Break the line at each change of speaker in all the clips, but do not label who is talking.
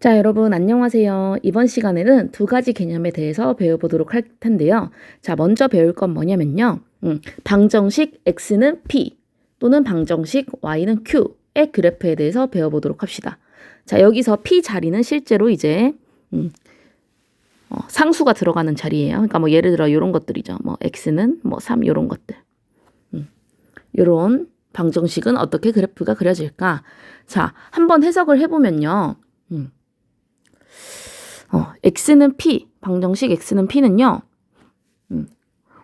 자, 여러분 안녕하세요. 이번 시간에는 두 가지 개념에 대해서 배워보도록 할 텐데요. 자, 먼저 배울 건 뭐냐면요. 음, 방정식 x는 p 또는 방정식 y는 q의 그래프에 대해서 배워보도록 합시다. 자, 여기서 p 자리는 실제로 이제 음, 어, 상수가 들어가는 자리예요. 그러니까 뭐 예를 들어 이런 것들이죠. 뭐 x는 뭐3 이런 것들. 음, 요런 방정식은 어떻게 그래프가 그려질까? 자, 한번 해석을 해보면요. 음, 어, x는 p, 방정식 x는 p는요. 음,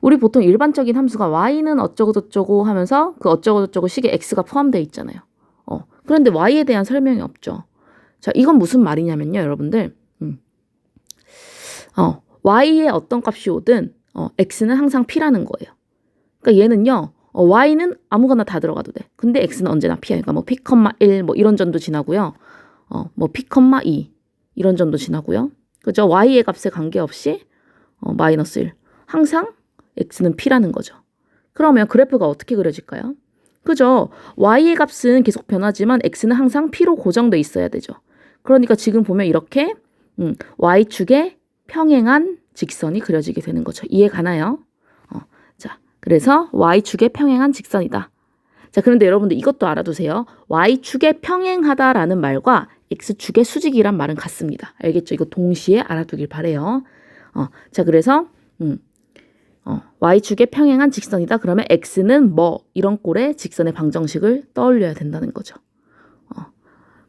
우리 보통 일반적인 함수가 y는 어쩌고저쩌고 하면서 그 어쩌고저쩌고 식에 x가 포함되어 있잖아요. 어, 그런데 y에 대한 설명이 없죠. 자, 이건 무슨 말이냐면요, 여러분들. 음, 어, y의 어떤 값이 오든 어, x는 항상 p라는 거예요. 그러니까 얘는요. 어, y는 아무거나 다 들어가도 돼. 근데 x는 언제나 p야. 그러니까 뭐 p, 1, 뭐 이런 점도 지나고요. 어, 뭐 p, 2 이런 점도 지나고요. 그죠? y의 값에 관계없이 어, 마이너스 1. 항상 x는 p라는 거죠. 그러면 그래프가 어떻게 그려질까요? 그죠? y의 값은 계속 변하지만 x는 항상 p로 고정돼 있어야 되죠. 그러니까 지금 보면 이렇게 음, y축에 평행한 직선이 그려지게 되는 거죠. 이해 가나요? 어, 자, 그래서 y축에 평행한 직선이다. 자, 그런데 여러분들 이것도 알아두세요. y축에 평행하다라는 말과 x축의 수직이란 말은 같습니다. 알겠죠? 이거 동시에 알아두길 바래요. 어, 자, 그래서 음, 어, y축에 평행한 직선이다. 그러면 x는 뭐 이런 꼴의 직선의 방정식을 떠올려야 된다는 거죠. 어,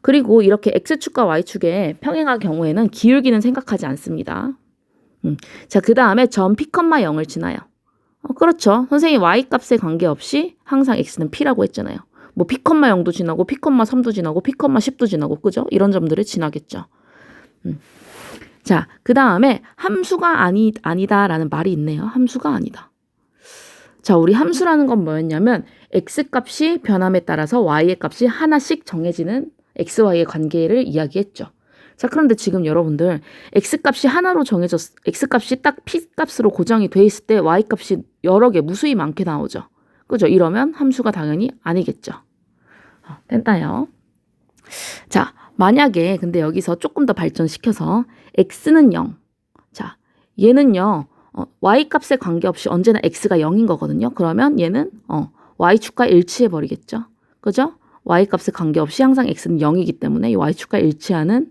그리고 이렇게 x축과 y축에 평행할 경우에는 기울기는 생각하지 않습니다. 음, 자, 그 다음에 점 p, 0을 지나요. 어, 그렇죠. 선생님 y값에 관계없이 항상 x는 p라고 했잖아요. 뭐 p, 0도 지나고 p, 3도 지나고 p, 10도 지나고 그죠? 이런 점들을 지나겠죠. 음. 자, 그 다음에 함수가 아니, 아니다라는 말이 있네요. 함수가 아니다. 자, 우리 함수라는 건 뭐였냐면 x값이 변함에 따라서 y의 값이 하나씩 정해지는 xy의 관계를 이야기했죠. 자, 그런데 지금 여러분들 x값이 하나로 정해졌 x값이 딱 p값으로 고정이 돼 있을 때 y값이 여러 개 무수히 많게 나오죠. 그죠? 이러면 함수가 당연히 아니겠죠. 어, 됐나요? 자, 만약에 근데 여기서 조금 더 발전시켜서 x는 0. 자, 얘는요. 어, y값에 관계없이 언제나 x가 0인 거거든요. 그러면 얘는 어, y축과 일치해 버리겠죠. 그죠? y값에 관계없이 항상 x는 0이기 때문에 이 y축과 일치하는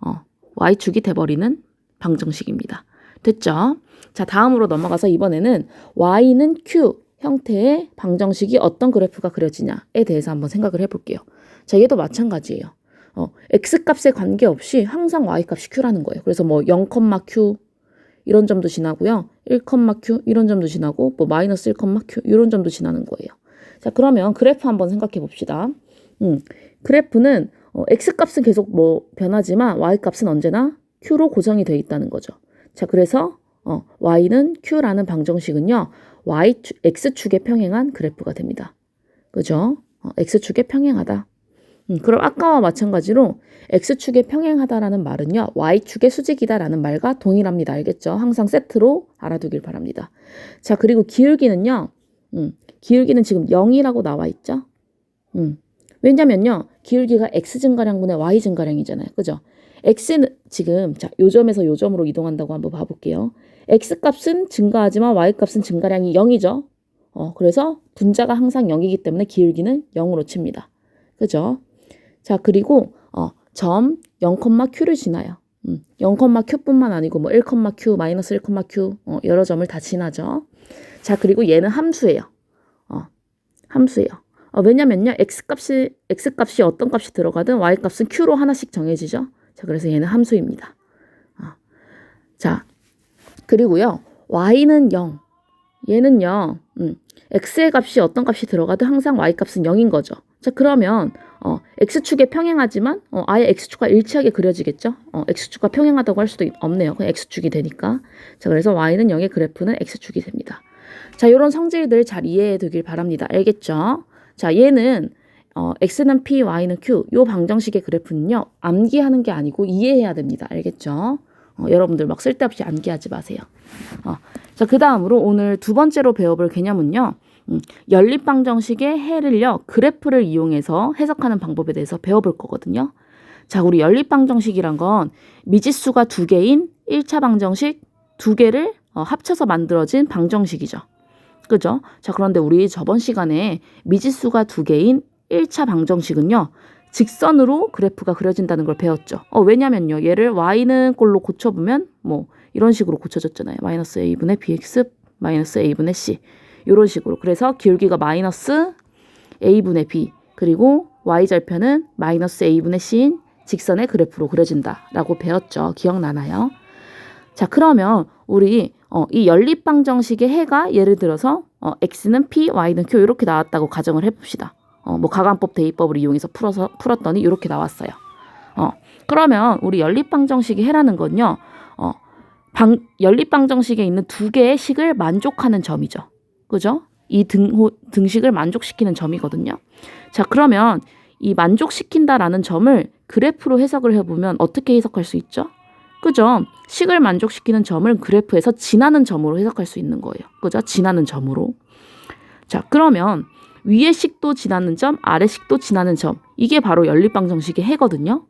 어, y축이 돼 버리는 방정식입니다. 됐죠? 자, 다음으로 넘어가서 이번에는 y는 q 형태의 방정식이 어떤 그래프가 그려지냐에 대해서 한번 생각을 해볼게요. 자, 얘도 마찬가지예요. 어, x값에 관계없이 항상 y값이 q라는 거예요. 그래서 뭐 0,q 이런 점도 지나고요. 1,q 이런 점도 지나고 뭐 마이너스 1,q 이런 점도 지나는 거예요. 자, 그러면 그래프 한번 생각해 봅시다. 음, 그래프는 어, x값은 계속 뭐 변하지만 y값은 언제나 q로 고정이 되어 있다는 거죠. 자, 그래서 어, y는 q라는 방정식은요. y x축에 평행한 그래프가 됩니다. 그죠? 어, x축에 평행하다. 음, 그럼 아까와 마찬가지로 x축에 평행하다라는 말은요. y축의 수직이다라는 말과 동일합니다. 알겠죠? 항상 세트로 알아두길 바랍니다. 자, 그리고 기울기는요. 음, 기울기는 지금 0이라고 나와 있죠? 음, 왜냐면요. 기울기가 x 증가량분의 y 증가량이잖아요. 그죠? X는 지금 자, 요 점에서 요 점으로 이동한다고 한번 봐볼게요. x값은 증가하지만 y값은 증가량이 0이죠. 어, 그래서 분자가 항상 0이기 때문에 기울기는 0으로 칩니다. 그죠? 자, 그리고 어, 점 0,q를 지나요. 음, 0,q뿐만 아니고 뭐 1,q, 마이너스 1,q 어, 여러 점을 다 지나죠. 자, 그리고 얘는 함수예요. 어, 함수예요. 어, 왜냐면요. x값이 x값이 어떤 값이 들어가든 y값은 q로 하나씩 정해지죠. 자, 그래서 얘는 함수입니다. 어. 자, 그리고요. y는 0. 얘는요. 음, x의 값이 어떤 값이 들어가도 항상 y값은 0인 거죠. 자, 그러면 어, x축에 평행하지만 어, 아예 x축과 일치하게 그려지겠죠. 어, x축과 평행하다고 할 수도 없네요. 그냥 x축이 되니까. 자, 그래서 y는 0의 그래프는 x축이 됩니다. 자, 이런 성질들 잘 이해해 두길 바랍니다. 알겠죠? 자, 얘는 어, x는 p, y는 q. 요 방정식의 그래프는요. 암기하는 게 아니고 이해해야 됩니다. 알겠죠? 어, 여러분들 막 쓸데없이 암기하지 마세요. 어, 자, 그 다음으로 오늘 두 번째로 배워볼 개념은요. 음, 연립방정식의 해를요. 그래프를 이용해서 해석하는 방법에 대해서 배워볼 거거든요. 자, 우리 연립 방정식이란 건 미지수가 두 개인 1차 방정식 두 개를 어, 합쳐서 만들어진 방정식이죠. 그죠? 자, 그런데 우리 저번 시간에 미지수가 두 개인 1차 방정식은요. 직선으로 그래프가 그려진다는 걸 배웠죠. 어, 왜냐면요. 얘를 y는 꼴로 고쳐보면 뭐 이런 식으로 고쳐졌잖아요. 마이너스 a분의 bx 마이너스 a분의 c 이런 식으로. 그래서 기울기가 마이너스 a분의 b 그리고 y절편은 마이너스 a분의 c인 직선의 그래프로 그려진다라고 배웠죠. 기억나나요? 자, 그러면 우리 어, 이 연립방정식의 해가 예를 들어서 어, x는 p, y는 q 이렇게 나왔다고 가정을 해봅시다. 어, 뭐 가관법 대입법을 이용해서 풀어서 풀었더니 이렇게 나왔어요. 어, 그러면 우리 연립방정식의 해라는 건요. 어, 방, 연립방정식에 있는 두 개의 식을 만족하는 점이죠. 그죠? 이 등호, 등식을 만족시키는 점이거든요. 자, 그러면 이 만족시킨다라는 점을 그래프로 해석을 해보면 어떻게 해석할 수 있죠? 그죠? 식을 만족시키는 점을 그래프에서 지나는 점으로 해석할 수 있는 거예요. 그죠? 지나는 점으로. 자, 그러면 위의 식도 지나는 점, 아래 식도 지나는 점. 이게 바로 연립방 정식의 해거든요.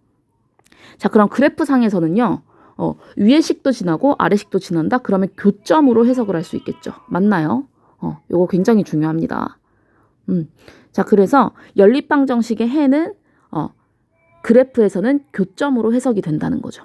자, 그럼 그래프 상에서는요. 어, 위의 식도 지나고 아래 식도 지난다? 그러면 교점으로 해석을 할 수 있겠죠. 맞나요? 어, 요거 굉장히 중요합니다. 음. 자, 그래서 연립방 정식의 해는 어, 그래프에서는 교점으로 해석이 된다는 거죠.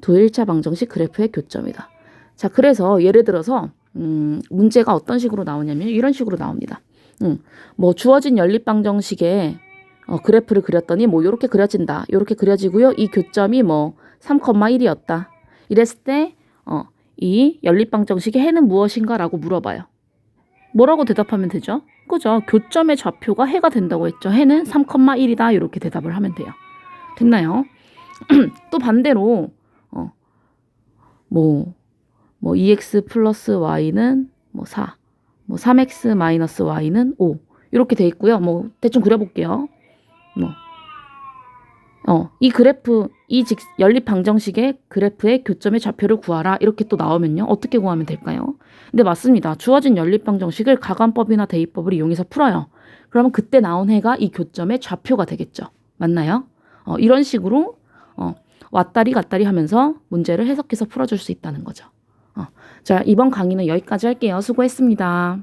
두 1차 방정식 그래프의 교점이다. 자, 그래서 예를 들어서 음, 문제가 어떤 식으로 나오냐면 이런 식으로 나옵니다. 음, 뭐 주어진 연립 방정식에 어, 그래프를 그렸더니 뭐 이렇게 그려진다. 이렇게 그려지고요. 이 교점이 뭐 3,1이었다. 이랬을 때 어, 이 연립 방정식의 해는 무엇인가라고 물어봐요. 뭐라고 대답하면 되죠? 그죠? 교점의 좌표가 해가 된다고 했죠. 해는 3,1이다. 이렇게 대답을 하면 돼요. 됐나요? 또 반대로 어, 뭐, 뭐 2x 플러스 y는 뭐 4, 뭐 3x 마이너스 y는 5 이렇게 돼 있고요. 뭐 대충 그려볼게요. 뭐, 어, 이 그래프, 이 직, 연립 방정식의 그래프의 교점의 좌표를 구하라 이렇게 또 나오면요. 어떻게 구하면 될까요? 근데 맞습니다. 주어진 연립 방정식을 가관법이나 대입법을 이용해서 풀어요. 그러면 그때 나온 해가 이 교점의 좌표가 되겠죠. 맞나요? 어, 이런 식으로 어, 왔다리 갔다리 하면서 문제를 해석해서 풀어줄 수 있다는 거죠. 어, 자, 이번 강의는 여기까지 할게요. 수고했습니다.